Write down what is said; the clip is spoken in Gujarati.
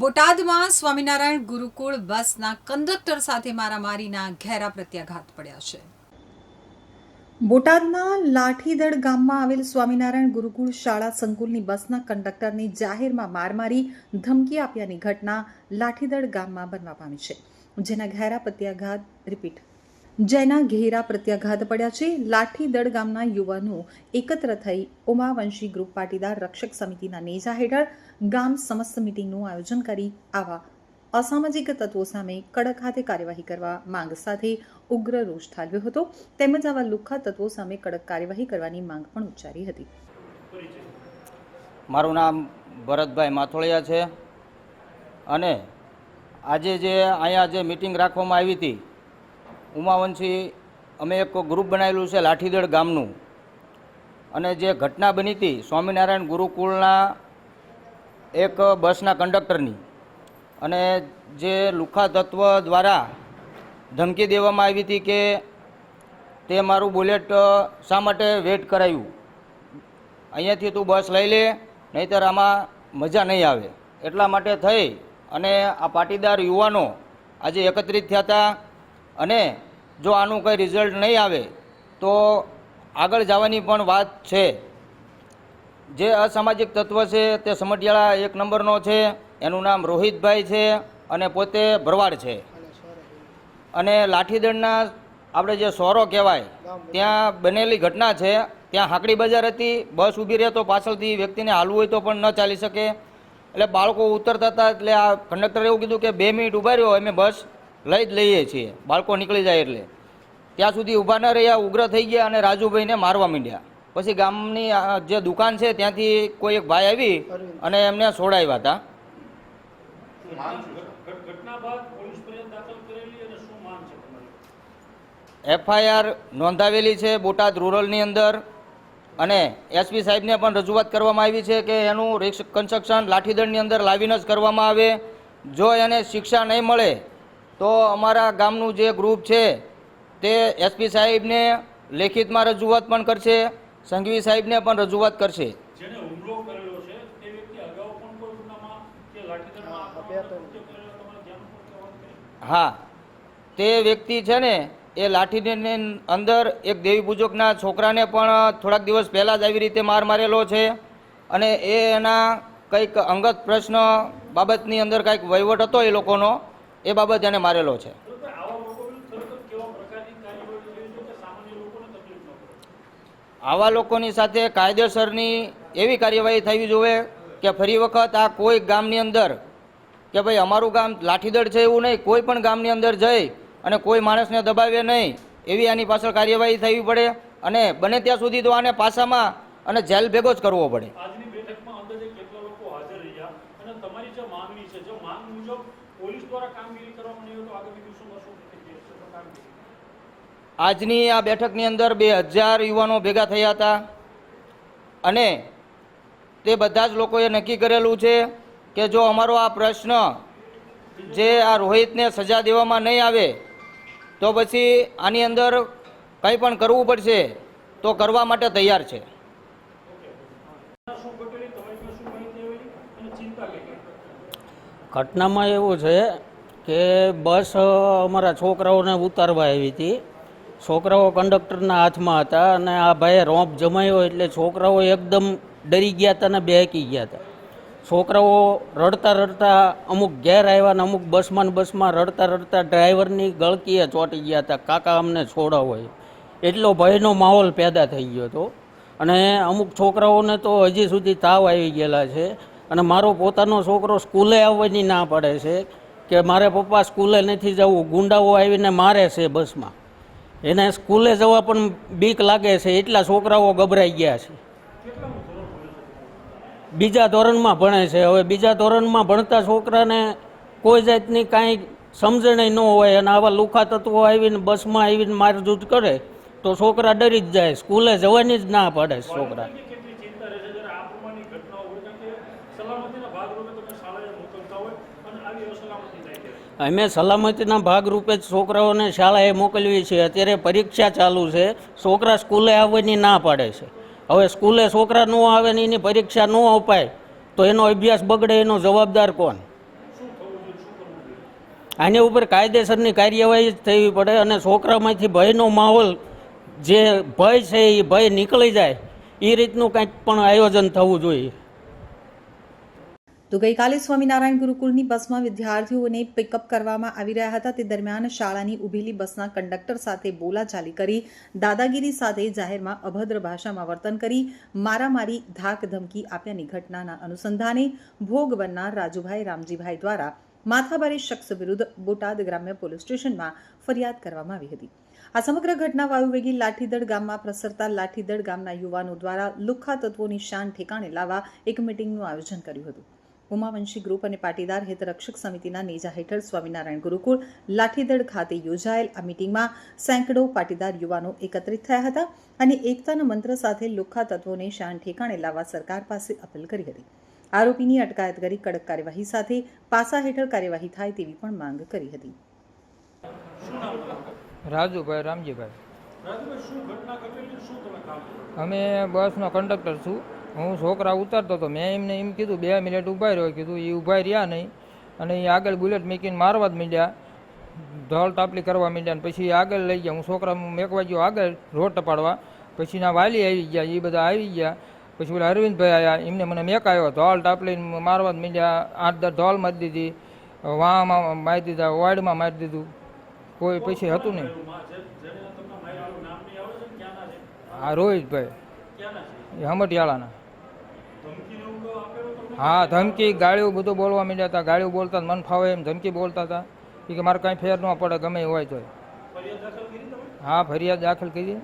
બોટાદમાં સ્વામિનારાયણ ગુરુકુળ બસના કંડક્ટર સાથે મારામારીના ઘેરા પ્રત્યાઘાત પડ્યા છે. બોટાદના લાઠીદળ ગામમાં આવેલ સ્વામિનારાયણ ગુરુકુળ શાળા સંકુલની બસના કંડક્ટરની જાહેરમાં માર મારી ધમકી આપ્યાની ઘટના લાઠીદળ ગામમાં બનવા પામી છે. જેના ઘેરા પ્રત્યાઘાત, રિપીટ. જેના ઘેરા પ્રત્યાઘાત પડ્યા છે. લાઠીદળ ગામના યુવાનો એકત્ર થઈ ઉમાવંશી ગ્રુપ પાટીદાર રક્ષક સમિતિના નેજા હેઠળ ગામ સમસ્ત મિટિંગનું આયોજન કરી આવા અસામાજિક તત્વો સામે કડક હાથે કાર્યવાહી કરવા માંગ સાથે ઉગ્ર રોષ ઠાલવ્યો હતો. તેમજ આવા લુખ્ખા તત્વો સામે કડક કાર્યવાહી કરવાની માંગ પણ ઉચ્ચારી હતી. મારું નામ ભરતભાઈ માથોળિયા છે. અને આજે જે અહીંયા જે મિટિંગ રાખવામાં આવી હતી ઉમાવંશી, અમે એક ગ્રુપ બનાવેલું છે લાઠીદળ ગામનું. અને જે ઘટના બની હતી સ્વામિનારાયણ ગુરુકુળના એક બસના કંડક્ટરની. અને જે લુખા તત્વ દ્વારા ધમકી દેવામાં આવી હતી કે તે મારું બુલેટ શા માટે વેટ કરાયું? અહીંયાથી તું બસ લઈ લે, નહીંતર આમાં મજા નહીં આવે. એટલા માટે થઈ અને આ પાટીદાર યુવાનો આજે એકત્રિત થયા હતા. અને જો આનું કંઈ રિઝલ્ટ નહીં આવે, તો આગળ જવાની પણ વાત છે. જે અસામાજિક તત્વ છે તે સમઢિયાળા એક નંબરનો છે, એનું નામ રોહિતભાઈ છે અને પોતે ભરવાડ છે. અને લાઠીદળના આપણે જે સોરો કહેવાય, ત્યાં બનેલી ઘટના છે. ત્યાં હાકડી બજાર હતી, બસ ઊભી રહે તો પાછળથી વ્યક્તિને હાલવું હોય તો પણ ન ચાલી શકે. એટલે બાળકો ઉતરતા હતા, એટલે આ કંડક્ટરે એવું કીધું કે બે મિનિટ ઊભા રહ્યો અમે બસ. લઈ જ લઈએ છીએ. બાળકો નીકળી જાય એટલે. ત્યાં સુધી ઊભા ન રહ્યા, ઉગ્ર થઈ ગયા અને રાજુભાઈને મારવા માંડ્યા. પછી ગામની જે દુકાન છે, ત્યાંથી કોઈ એક ભાઈ આવી અને એમને છોડાવ્યા હતા. એફઆઈઆર નોંધાવેલી છે બોટાદ રૂરલની અંદર અને એસપી સાહેબને પણ રજૂઆત કરવામાં આવી છે કે એનું રિક્સ કન્સ્ટ્રક્શન લાઠીદળની અંદર લાવીને જ કરવામાં આવે. જો એને શિક્ષા નહીં મળે તો અમારા ગામનું જે ગ્રુપ છે તે એસપી સાહેબને લેખિતમાં રજૂઆત પણ કરશે સંઘવી સાહેબને પણ રજૂઆત કરશે? હા તે વ્યક્તિ છે ને એ લાઠીની અંદર એક દેવી પૂજકના છોકરાને પણ થોડાક દિવસ પહેલાં જ આવી રીતે માર મારેલો છે અને એ એના કંઈક અંગત પ્રશ્ન બાબતની અંદર કંઈક વહીવટ હતો એ લોકોનો એ બાબત એને મારેલો છે. આવા લોકોની સાથે કાયદેસરની એવી કાર્યવાહી થવી જોઈએ કે ફરી વખત આ કોઈ ગામની અંદર કે ભાઈ અમારું ગામ લાઠીદળ છે એવું નહીં, કોઈ પણ ગામની અંદર જઈ અને કોઈ માણસને દબાવે નહીં, એવી આની પાછળ કાર્યવાહી થવી પડે અને બને ત્યાં સુધી તો આને પાસામાં અને જેલ ભેગો જ કરવો પડે. આજની બેઠકમાં અંદાજે કેટલા લોકો હાજર રહ્યા અને તમારી જે માંગણી છે, જો માંગ મુજબ આજની આ બેઠકની અંદર બે હજાર યુવાનો ભેગા થયા હતા અને તે બધા જ લોકોએ નક્કી કરેલું છે કે જો અમારો આ પ્રશ્ન જે આ રોહિતને સજા દેવામાં નહીં આવે, તો પછી આની અંદર કંઈ પણ કરવું પડશે, તો કરવા માટે તૈયાર છે શું ઘટેલી તમારી પાસે શું માહિતી આવેલી અને ચિંતા કઈ કઈ ઘટનામાં એવું છે કે બસ અમારા છોકરાઓને ઉતારવા આવી હતી. છોકરાઓ કંડક્ટરના હાથમાં હતા અને આ ભાઈએ રોંપ જમાયો એટલે છોકરાઓ એકદમ ડરી ગયા હતા અને બેહકી ગયા હતા. છોકરાઓ રડતા રડતા અમુક ઘેર આવ્યા ને અમુક બસમાં ને બસમાં રડતા રડતા ડ્રાઈવરની ગળકીએ ચોંટી ગયા હતા. કાકા અમને છોડાવો. એટલો ભયનો માહોલ પેદા થઈ ગયો હતો. અને અમુક છોકરાઓને તો હજી સુધી તાવ આવી ગયેલા છે. અને મારો પોતાનો છોકરો સ્કૂલે આવવાની ના પાડે છે કે મારે પપ્પા સ્કૂલે નથી જવું, ગુંડાઓ આવીને મારે છે બસમાં. એને સ્કૂલે જવા પણ બીક લાગે છે, એટલા છોકરાઓ ગભરાઈ ગયા છે. બીજા ધોરણમાં ભણે છે. હવે બીજા ધોરણમાં ભણતા છોકરાને કોઈ જાતની કાંઈ સમજણ ન હોય અને આવા લુખા તત્વો આવીને બસમાં આવીને મારઝૂટ કરે, તો છોકરા ડરી જ જાય. સ્કૂલે જવાની જ ના પડે છોકરા વાલીઓની કેટલી ચિંતા રહે છે જ્યારે આ પ્રમાણની ઘટનાઓ હોય કારણ કે સલામતીના ભાગરૂપે તમે શાળાએ મોકલતા હોય અને આવી અસલામતી થાય છે અમે સલામતીના ભાગરૂપે જ છોકરાઓને શાળાએ મોકલવી છે અત્યારે પરીક્ષા ચાલુ છે. છોકરા સ્કૂલે આવવાની ના પાડે છે. હવે સ્કૂલે છોકરા ન આવે ને એની પરીક્ષા ન અપાય તો એનો અભ્યાસ બગડે એનો જવાબદાર કોણ? આની ઉપર કાયદેસરની કાર્યવાહી થવી પડે અને છોકરામાંથી ભયનો માહોલ જે ભય છે એ ભય નીકળી જાય એ રીતનું કંઈક પણ આયોજન થવું જોઈએ. તો ગઈકાલે સ્વામિનારાયણ ગુરુકુળની બસમાં વિદ્યાર્થીઓને પિકઅપ કરવામાં આવી રહ્યા હતા. તે દરમિયાન શાળાની ઉભેલી બસના કંડક્ટર સાથે બોલાચાલી કરી, દાદાગીરી સાથે જાહેરમાં અભદ્ર ભાષામાં વર્તન કરી, મારામારી ધાક ધમકી આપ્યાની ઘટનાના અનુસંધાને ભોગ બનનાર રાજુભાઈ રામજીભાઈ દ્વારા માથાભારે શખ્સ વિરુદ્ધ બોટાદ ગ્રામ્ય પોલીસ સ્ટેશનમાં ફરિયાદ કરવામાં આવી હતી. આ સમગ્ર ઘટના વાયુવેગી લાઠીદળ ગામમાં પ્રસરતા લાઠીદળ ગામના યુવાનો દ્વારા લુખ્ખા તત્વોની શાન ઠેકાણે લાવવા એક મિટિંગનું આયોજન કર્યું હતું. ઉમાવંશી ગ્રુપ અને પાટીદાર હિતરક્ષક સમિતિના નેજા હેઠળ સ્વામિનારાયણ ગુરુકુળ લાઠીદળ ખાતે યોજાયેલ આ મિટિંગમાં સેંકડો પાટીદાર યુવાનો એકત્રિત થયા હતા અને એકતાના મંત્ર સાથે લુખ્ખા તત્વોને શાન ઠેકાણે લાવવા સરકાર પાસે અપીલ કરી હતી. આરોપીની અટકાયત કરી કડક કાર્યવાહી સાથે પાસા હેઠળ કાર્યવાહી થાય તેવી પણ માંગ કરી હતી. રાજુભાઈ રામજીભાઈ. રાજુભાઈ શું ઘટના ઘટેલી? શું તમે કામ કર્યું અમે બસનો કંડક્ટર છું. હું છોકરા ઉતારતો હતો. મેં એમને એમ કીધું, બે મિનિટ ઊભા રહ્યો. કીધું એ ઊભા રહ્યા નહીં. અને એ આગળ બુલેટ મૂકીને મારવા જ માંડ્યા. ઢોલ ટાપલી કરવા માંડ્યા અને પછી આગળ લઈ ગયા. હું છોકરા મેકવા ગયો આગળ રોડ ટપાડવા. પછી ના વાલી આવી ગયા એ બધા આવી ગયા. પછી પેલા અરવિંદભાઈ આવ્યા એમને મને મેકાયો ઢોલ ટાપલીને મારવા જ માંડ્યા. આઠ દસ ઢોલ મારી દીધી. વાંમાં મારી દીધા, વાડમાં મારી દીધું. કોઈ પછી હતું નહીં. આ રોહિતભાઈ. હમટિયાળાના. હા ધમકી ગાળ્યું બધું બોલવા માંડ્યા હતા. ગાળ્યું બોલતા મન ફાવે એમ ધમકી બોલતા હતા. એ કે મારે કાંઈ ફેર ન પડે ગમે હોય તો હા ફરિયાદ દાખલ કરી.